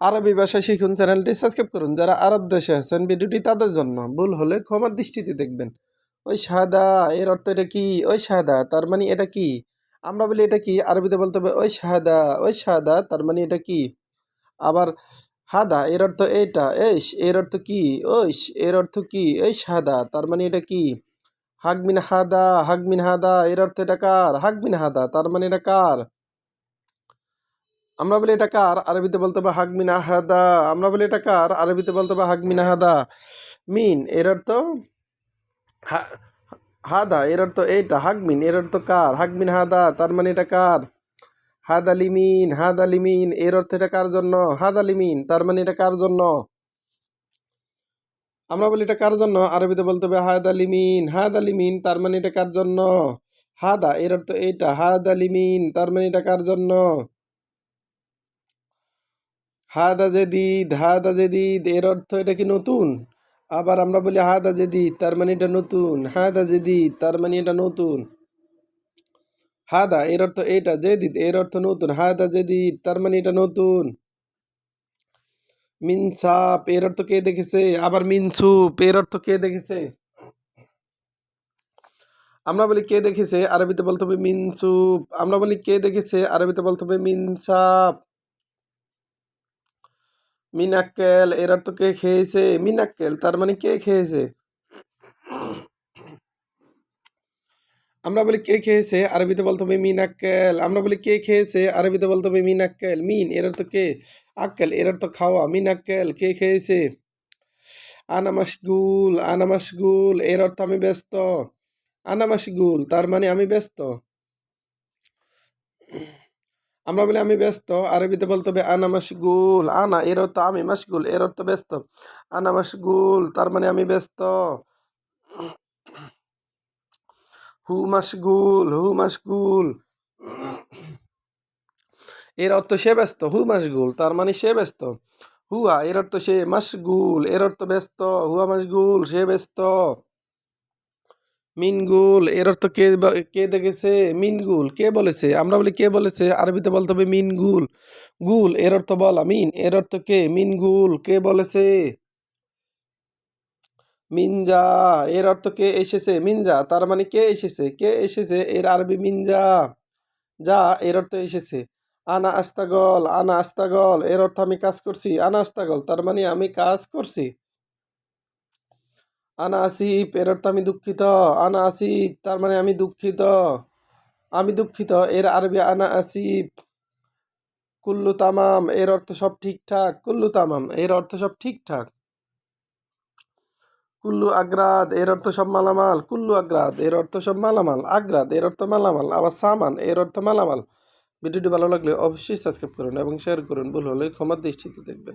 আরবি ভাষা শিখুন চ্যানেলটি সাবস্ক্রাইব করুন। যারা আরব দেশে আছেন, ভিডিওটি তাদের জন্য। ভুল হলে ক্ষমার দৃষ্টিতে দেখবেন। ওই সাদা এর অর্থ এটা কি? ওই সাদা তার মানে এটা কি? আমরা বলি এটা কি? আরবিতে বলতে হবে, ওই সাদা ওই সাদা তার মানে এটা কি? আবার, হাদা, এর অর্থ এইটা এইস এর অর্থ কি? ওইস এর অর্থ কি? এই সাদা তার মানে এটা কি? হাগমিন হাদা হাগমিন হাদা, এর অর্থ এটা কার? হাগমিন হাদা, তার মানে এটা কার? আমরা বলি, এটা কার? আরবিতে বলতে হবে হাগমিন আহাদা আমরা বলি, এটা কার? আরবিতে বলতে হবে হাগমিন আহাদা মিন, এর অর্থ হাদা, এর অর্থ এইটা, হাগমিন, এর অর্থ কার? হাগমিন হাদা, তার মানে এটা কার? হাদ আলিমিন হাদ আলিমিন এর অর্থ এটা কার জন্য? হাদ আলিমিন তার মানে এটা কার জন্য? আমরা বলি, এটা কার জন্য? আরবিতে বলতে হবে, হাদ আলিমিন হাদ আলিমিন তার মানে এটা কার জন্য? হাদা, এর অর্থ এইটা, হাদ আলিমিন তার মানে এটা কার জন্য? হাদা জেদিদ হাদা জেদিদ, এর অর্থ এটা কি নতুন? আবার আমরা বলি হাদা জেদিদ, তার মানে এটা নতুন। হাদা জেদিদ, তার মানে এটা নতুন। হাদা, এর অর্থ এটা, জেদিদ, এর অর্থ নতুন। হাদা জেদিদ, তার মানে এটা নতুন। মিনসাপ এর অর্থ কে দেখেছে? আবার মিনসুপ এর অর্থ কে দেখেছে? আমরা বলি কে দেখেছে? আরবিতে বলতে হবে মিনসুপ আমরা বলি কে দেখেছে? আরবিতে বলতে হবে মিনসাপ মিনাক্কেল এরা তো কে খেয়েছে? মিনাক্কেল, তার মানে কে খেয়েছে? আমরা বলি কে খেয়েছে? আরবিতে বলতে হবে মিনাক্কেল। আমরা বলি কে খেয়েছে? আরবিতে বলতে হবে মিনাক্কেল। মিন এর অর্থ কে? আক্কেল এর অর্থ খাওয়া। মিনাক্কেল, কে খেয়েছে? আনা মাশগুল আনা মাশগুল এর অর্থ আমি ব্যস্ত। আনা মাশগুল তার মানে আমি ব্যস্ত। আমরা বলি আমি ব্যস্ত, আরবিতে বলতে হবে আনা মাশগুল, আনা এর অর্থ আমি মাশগুল, এর অর্থ ব্যস্ত। আনা মাশগুল, তার মানে আমি ব্যস্ত। হু মাশগুল হু মাশগুল। এর অর্থ সে ব্যস্ত, হু মাশগুল, তার মানে সে ব্যস্ত। হুয়া, এর অর্থ সে মাশগুল, এর অর্থ ব্যস্ত। হুয়া মাশগুল, সে ব্যস্ত। মিনগুল, এর অর্থ কে কে দেখেছে? মিনগুল। কে বলেছে? আমরা বলি কে বলেছে? আরবিতে বলতে হবে মিনগুল। গুল, এর অর্থ বলা মিন এর অর্থ কে? মিনগুল। কে বলেছে? মিনজা। এর অর্থ কে এসেছে? মিনজা। তার মানে কে এসেছে? কে এসেছে? এর আরবি মিনজা। যা, এর অর্থ এসেছে। আনা আস্তাগল আনা আস্তাগল। এর অর্থ আমি কাজ করছি। আনা আস্তাগল। তার মানে আমি কাজ করছি। আনা এর অর্থ আমি দুঃখিত। আনা তার মানে আমি দুঃখিত। আমি দুঃখিত, এর আরবি আনা আসিফ। কুল্লু তামাম, এর অর্থ সব ঠিকঠাক। কুল্লু তামাম, এর অর্থ সব ঠিকঠাক। কুল্লু আগ্রাদ, এর অর্থ সব মালামাল। কুল্লু আগ্রাদ, এর অর্থ সব মালামাল। আগ্রাদ, এর অর্থ মালামাল। আবার সামান, এর অর্থ মালামাল। ভিডিওটি ভালো লাগলে অবশ্যই সাবস্ক্রাইব করুন এবং শেয়ার করুন। ভুল হলে ক্ষমার দৃষ্টিতে দেখবেন।